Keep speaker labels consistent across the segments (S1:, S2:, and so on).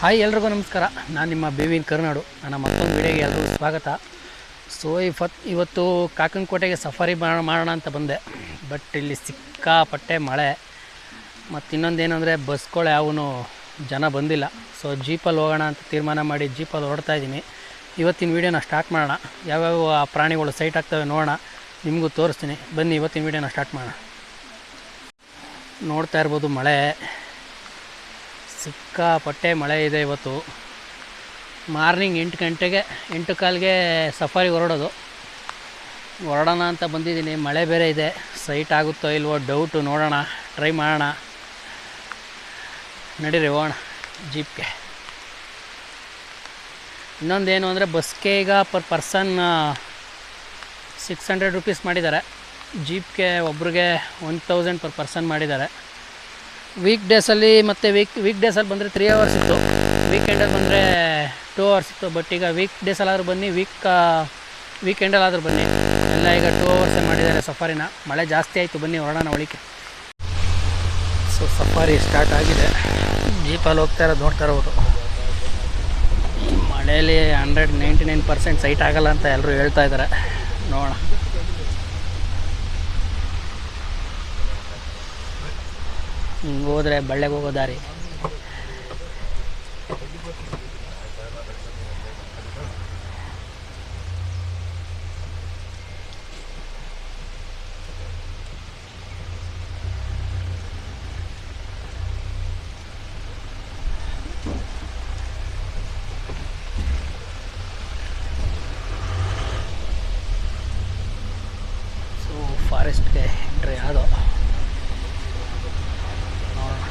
S1: Hi ಎಲ್ರಿಗೂ ನಮಸ್ಕಾರ. ನಾನು ನಿಮ್ಮ ಬೇವಿನ ಕರುನಾಡು. ನನ್ನ ಮತ್ತೊಂದು ವಿಡಿಯೋಗೆ ಎಲ್ರಿಗೂ ಸ್ವಾಗತ. ಸೊ ಇವತ್ತು ಇವತ್ತು ಕಾಕನಕೋಟೆಗೆ ಸಫಾರಿ ಮಾಡ- ಮಾಡೋಣ ಅಂತ ಬಂದೆ. ಬಟ್ ಇಲ್ಲಿ ಸಿಕ್ಕಾಪಟ್ಟೆ ಮಳೆ. ಮತ್ತು ಇನ್ನೊಂದೇನೆಂದರೆ ಬಸ್ಗಳು ಯಾವೂ ಜನ ಬಂದಿಲ್ಲ. ಸೊ ಜೀಪಲ್ಲಿ ಹೋಗೋಣ ಅಂತ ತೀರ್ಮಾನ ಮಾಡಿ ಜೀಪಲ್ಲಿ ಹೊರಡ್ತಾ ಇದ್ದೀನಿ. ಇವತ್ತಿನ ವೀಡಿಯೋನ ಸ್ಟಾರ್ಟ್ ಮಾಡೋಣ. ಯಾವ್ಯಾವ ಆ ಪ್ರಾಣಿಗಳು ಸೈಟ್ ಆಗ್ತವೆ ನೋಡೋಣ. ನಿಮಗೂ ತೋರಿಸ್ತೀನಿ. ಬನ್ನಿ, ಇವತ್ತಿನ ವೀಡಿಯೋನ ಸ್ಟಾರ್ಟ್ ಮಾಡೋಣ. ನೋಡ್ತಾ ಇರ್ಬೋದು ಮಳೆ. ಸಿಕ್ಕಾಪಟ್ಟೆ ಮಳೆ ಇದೆ ಇವತ್ತು. ಮಾರ್ನಿಂಗ್ ಎಂಟು ಗಂಟೆಗೆ, ಎಂಟು ಕಾಲಿಗೆ ಸಫಾರಿ ಹೊರಡೋದು. ಹೊರಡೋಣ ಅಂತ ಬಂದಿದ್ದೀನಿ. ಮಳೆ ಬೇರೆ ಇದೆ. ಸೈಟ್ ಆಗುತ್ತೋ ಇಲ್ವೋ ಡೌಟು ನೋಡೋಣ ಟ್ರೈ ಮಾಡೋಣ. ನಡೀರಿ, ಹೋಗೋಣ ಜೀಪ್ಗೆ. ಇನ್ನೊಂದೇನು ಅಂದರೆ ಬಸ್ಗೆ ಈಗ per person six hundred rupees ಮಾಡಿದ್ದಾರೆ. ಜೀಪ್ಗೆ ಒಬ್ರಿಗೆ ಒನ್ ತೌಸಂಡ್ ಪರ್ ಪರ್ಸನ್ ಮಾಡಿದ್ದಾರೆ. ವೀಕ್ ಡೇಸಲ್ಲಿ ಮತ್ತು ವೀಕ್ ವೀಕ್ ಡೇಸಲ್ಲಿ ಬಂದರೆ ತ್ರೀ ಅವರ್ಸ್ ಇತ್ತು. ವೀಕೆಂಡಲ್ಲಿ ಬಂದರೆ ಟೂ ಅವರ್ಸ್ ಇತ್ತು. ಬಟ್ ಈಗ ವೀಕ್ ಡೇಸಲ್ಲಾದ್ರೂ ಬನ್ನಿ ವೀಕ್ ವೀಕೆಂಡಲ್ಲಾದರೂ ಬನ್ನಿ. ಎಲ್ಲ ಈಗ ಟೂ ಅವರ್ಸೇ ಮಾಡಿದ್ದಾರೆ ಸಫಾರಿನ. ಮಳೆ ಜಾಸ್ತಿ ಆಯಿತು. ಬನ್ನಿ, ಹೊರಡೋಣ ಒಳಿಕೆ ಸೊ ಸಫಾರಿ ಸ್ಟಾರ್ಟ್ ಆಗಿದೆ. ಜೀಪಲ್ಲಿ ಹೋಗ್ತಾ ಇರೋದು ನೋಡ್ತಾ ಇರೋದು ಮಳೆಯಲ್ಲಿ hundred ninety nine percent sight ಆಗಲ್ಲ ಅಂತ ಎಲ್ಲರೂ ಹೇಳ್ತಾ ಇದ್ದಾರೆ. ನೋಡೋಣ ಹಿಂಗೆ ಹೋದರೆ ಬಳ್ಳೆಗೆ ಹೋಗೋ ದಾರಿ ಸೊ ಫಾರೆಸ್ಟ್ಗೆ ಎಂಟ್ರಿ ಅದು ನೋಡೋಣ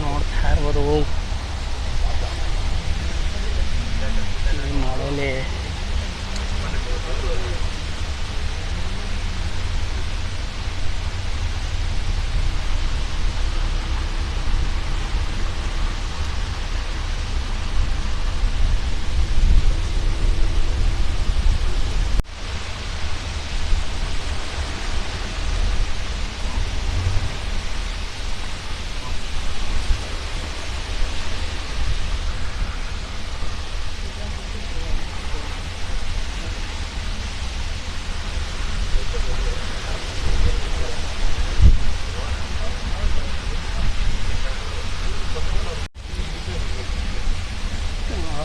S1: ನೋಡ್ತಾ ಇರ್ಬೋದು ಈ ಮಳೆಯಲ್ಲಿ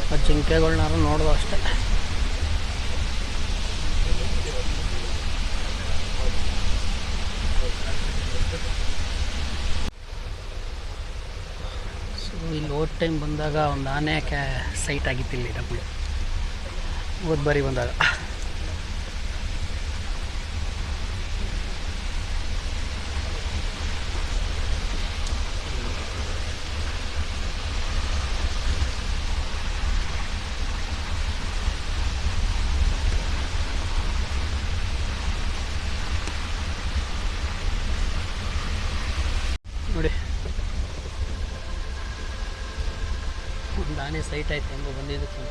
S1: ಆ ಜಿಂಕೆಗಳ್ನಾರು ನೋಡೋದು ಅಷ್ಟೇ. ಸೊ ಇಲ್ಲಿ ಓದ್ ಟೈಮ್ ಬಂದಾಗ ಒಂದು ಆನೆ ಸೈಟ್ ಆಗಿತ್ತು ಇಲ್ಲಿ ಡಬ್ಲ್ಯೂ. ಓದ್ ಬರಿ ಬಂದಾಗ ನೋಡಿ ಆನೆ ಸೈಟ್ ಆಯ್ತು ಎಂಬ ಬಂದಿದ್ದಕ್ಕೆ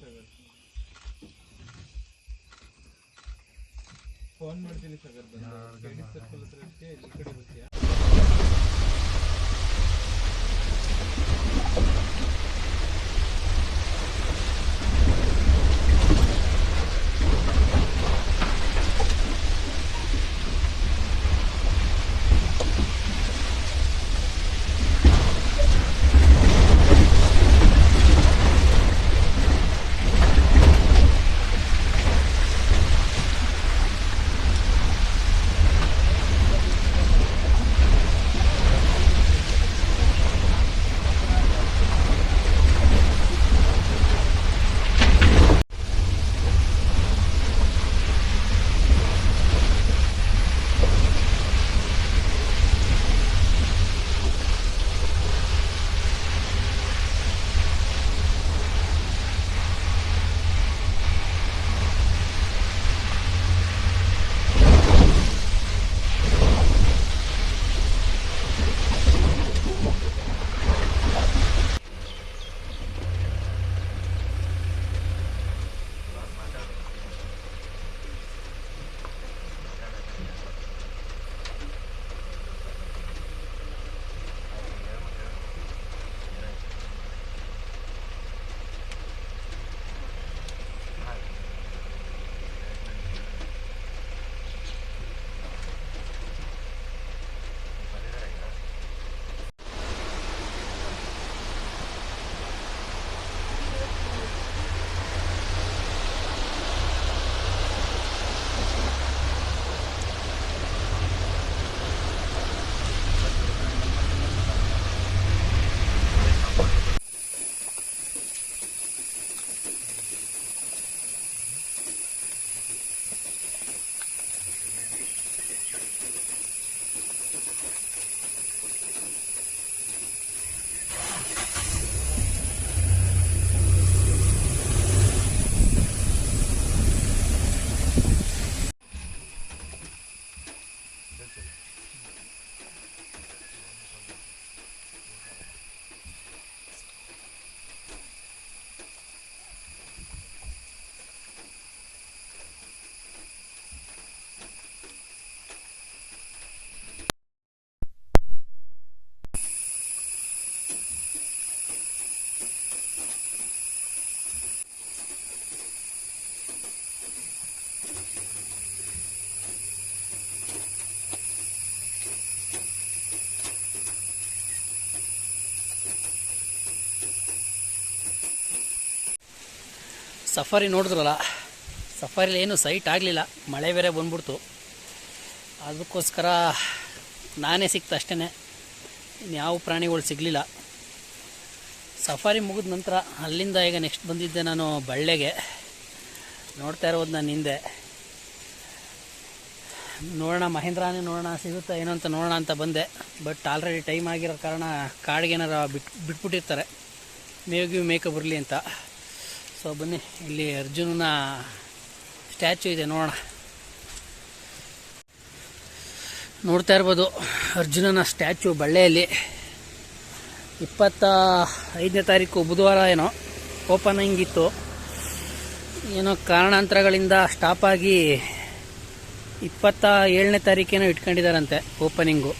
S2: ಸಾಗರ್ ಫೋನ್ ಮಾಡ್ತೀನಿ ಸಾಗರ್ ಬಂದು. ಸರ್ಕಲ್ ಹತ್ರ ಈ ಕಡೆ ಬರ್ತೀಯಾ?
S1: ಸಫಾರಿ ನೋಡಿದ್ರಲ್ಲ, ಸಫಾರಿಲಿ ಏನು ಸೈಟ್ ಆಗಲಿಲ್ಲ, ಮಳೆ ಬೇರೆ ಬಂದ್ಬಿಡ್ತು. ಅದಕ್ಕೋಸ್ಕರ ನಾನೇ ಸಿಕ್ತು ಅಷ್ಟೇ ಇನ್ಯಾವ ಪ್ರಾಣಿಗಳು ಸಿಗಲಿಲ್ಲ. ಸಫಾರಿ ಮುಗಿದ ನಂತರ ಅಲ್ಲಿಂದ ಈಗ ನೆಕ್ಸ್ಟ್ ಬಂದಿದ್ದೆ ನಾನು ಬಳ್ಳೆಗೆ. ನೋಡ್ತಾ ಇರೋದು ನಾನು ಹಿಂದೆ ನೋಡೋಣ, ಮಹೇಂದ್ರನೇ ನೋಡೋಣ, ಸಿಗುತ್ತಾ ಏನೋ ಅಂತ ನೋಡೋಣ ಅಂತ ಬಂದೆ. ಬಟ್ ಆಲ್ರೆಡಿ ಟೈಮ್ ಆಗಿರೋ ಕಾರಣ ಕಾಡಿಗೆ ಏನಾರು ಬಿಟ್ ಬಿಟ್ಬಿಟ್ಟಿರ್ತಾರೆ. ಮೇಗಿ ಮೇಕಪ್ ಬರಲಿ ಅಂತ. ಸೊ ಬನ್ನಿ, ಇಲ್ಲಿ ಅರ್ಜುನನ ಸ್ಟ್ಯಾಚು ಇದೆ, ನೋಡೋಣ. ನೋಡ್ತಾ ಇರ್ಬೋದು, ಅರ್ಜುನನ ಸ್ಟ್ಯಾಚು ಬಳ್ಳೆಯಲ್ಲಿ. ಇಪ್ಪತ್ತ ಐದನೇ ತಾರೀಕು ಬುಧವಾರ ಏನೋ ಓಪನಿಂಗ್ ಇತ್ತು ಏನೋ ಕಾರಣಾಂತರಗಳಿಂದ ಸ್ಟಾಪ್ ಆಗಿ ಇಪ್ಪತ್ತ ಏಳನೇ ತಾರೀಕೇನೋ ಇಟ್ಕೊಂಡಿದ್ದಾರಂತೆ ಓಪನಿಂಗು.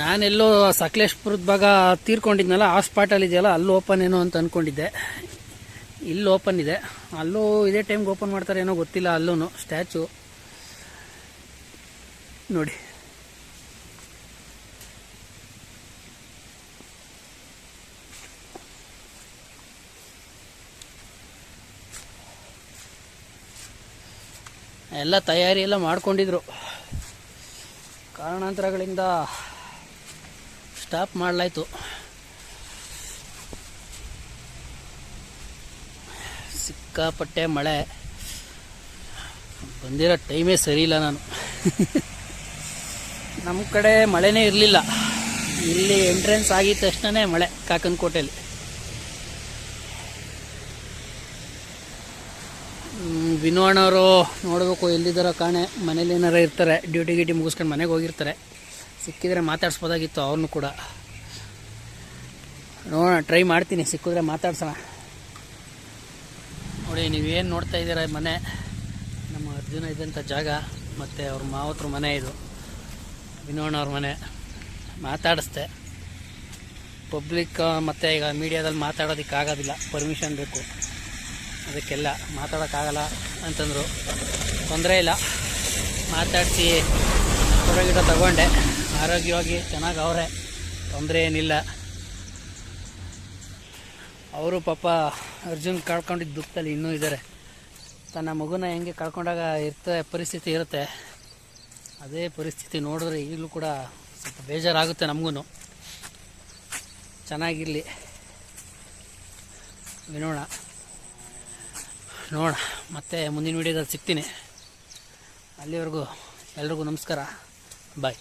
S1: ನಾನೆಲ್ಲೋ ಸಕಲೇಶ್ಪುರದ ಭಾಗ ತೀರ್ಕೊಂಡಿದ್ನಲ್ಲ ಆ ಸ್ಪಾಟಲ್ಲಿ ಇದೆಯಲ್ಲ, ಅಲ್ಲಿ ಓಪನ್ ಏನೋ ಅಂತ ಅಂದ್ಕೊಂಡಿದ್ದೆ ಇಲ್ಲಿ ಓಪನ್ ಇದೆ. ಅಲ್ಲೂ ಇದೇ ಟೈಮ್ಗೆ ಓಪನ್ ಮಾಡ್ತಾರೆ ಏನೋ ಗೊತ್ತಿಲ್ಲ ಅಲ್ಲೂ ಸ್ಟ್ಯಾಚು ನೋಡಿ. ಎಲ್ಲ ತಯಾರಿ ಎಲ್ಲ ಮಾಡ್ಕೊಂಡಿದ್ರು. ಕಾರಣಾಂತರಗಳಿಂದ ಸ್ಟಾಪ್ ಮಾಡಲಾಯ್ತು. ಸಿಕ್ಕಾಪಟ್ಟೆ ಮಳೆ. ಬಂದಿರೋ ಟೈಮೇ ಸರಿ ಇಲ್ಲ ನಾನು. ನಮ್ಮ ಕಡೆ ಮಳೆನೇ ಇರಲಿಲ್ಲ. ಇಲ್ಲಿ ಎಂಟ್ರೆನ್ಸ್ ಆಗಿದ ತಕ್ಷಣನೇ ಮಳೆ ಕಾಕನಕೋಟೆಯಲ್ಲಿ ವಿನೋಣವರು ನೋಡಬೇಕು ಎಲ್ಲಿದ್ದಾರೋ ಕಾಣೆ. ಮನೇಲಿ ಏನಾರ ಇರ್ತಾರೆ ಡ್ಯೂಟಿ ಗೀಟಿ ಮುಗಿಸ್ಕೊಂಡು ಮನೆಗೆ ಹೋಗಿರ್ತಾರೆ. ಸಿಕ್ಕಿದ್ರೆ ಮಾತಾಡಿಸ್ಬೋದಾಗಿತ್ತು ಅವ್ರನ್ನೂ ಕೂಡ. ನೋಡೋಣ ಟ್ರೈ ಮಾಡ್ತೀನಿ, ಸಿಕ್ಕಿದ್ರೆ ಮಾತಾಡ್ಸೋಣ. ನೋಡಿ, ನೀವೇನು ನೋಡ್ತಾ ಇದ್ದೀರ ಮನೆ? ನಮ್ಮ ಅರ್ಜುನ ಇದ್ದಂಥ ಜಾಗ, ಮತ್ತು ಅವ್ರ ಮಾವತ್ರ ಮನೆ ಇದು. ಅವ್ರ ಮನೆ. ಮಾತಾಡಿಸ್ದೆ. ಪಬ್ಲಿಕ್ ಮತ್ತು ಈಗ ಮೀಡಿಯಾದಲ್ಲಿ ಮಾತಾಡೋದಕ್ಕೆ ಆಗೋದಿಲ್ಲ. ಪರ್ಮಿಷನ್ ಬೇಕು. ಅದಕ್ಕೆಲ್ಲ ಮಾತಾಡೋಕ್ಕಾಗಲ್ಲ ಅಂತಂದರು. ತೊಂದರೆ ಇಲ್ಲ. ಮಾತಾಡಿಸಿ ಫೋಟೋ ತಗೊಂಡೆ. ಆರೋಗ್ಯವಾಗಿ, ಚೆನ್ನಾಗಿ ಅವರೇ. ತೊಂದರೆ ಏನಿಲ್ಲ. ಅವರು ಪಾಪ ಅರ್ಜುನ್ ಕಳ್ಕೊಂಡಿದ್ದ ದುಃಖದಲ್ಲಿ ಇನ್ನೂ ಇದ್ದಾರೆ ತನ್ನ ಮಗುನ ಹೆಂಗೆ ಕಳ್ಕೊಂಡಾಗ ಇರ್ತ ಪರಿಸ್ಥಿತಿ ಇರುತ್ತೆ. ಅದೇ ಪರಿಸ್ಥಿತಿ ನೋಡಿದ್ರೆ ಈಗಲೂ ಕೂಡ ಸ್ವಲ್ಪ ಬೇಜಾರಾಗುತ್ತೆ ನಮಗೂ ಚೆನ್ನಾಗಿರಲಿ. ವಿನೋಣ. ನೋಡ ಮತ್ತೆ ಮುಂದಿನ ವಿಡಿಯೋದಲ್ಲಿ ಸಿಗ್ತೀನಿ. ಅಲ್ಲಿವರೆಗೂ ಎಲ್ರಿಗೂ ನಮಸ್ಕಾರ. ಬಾಯ್.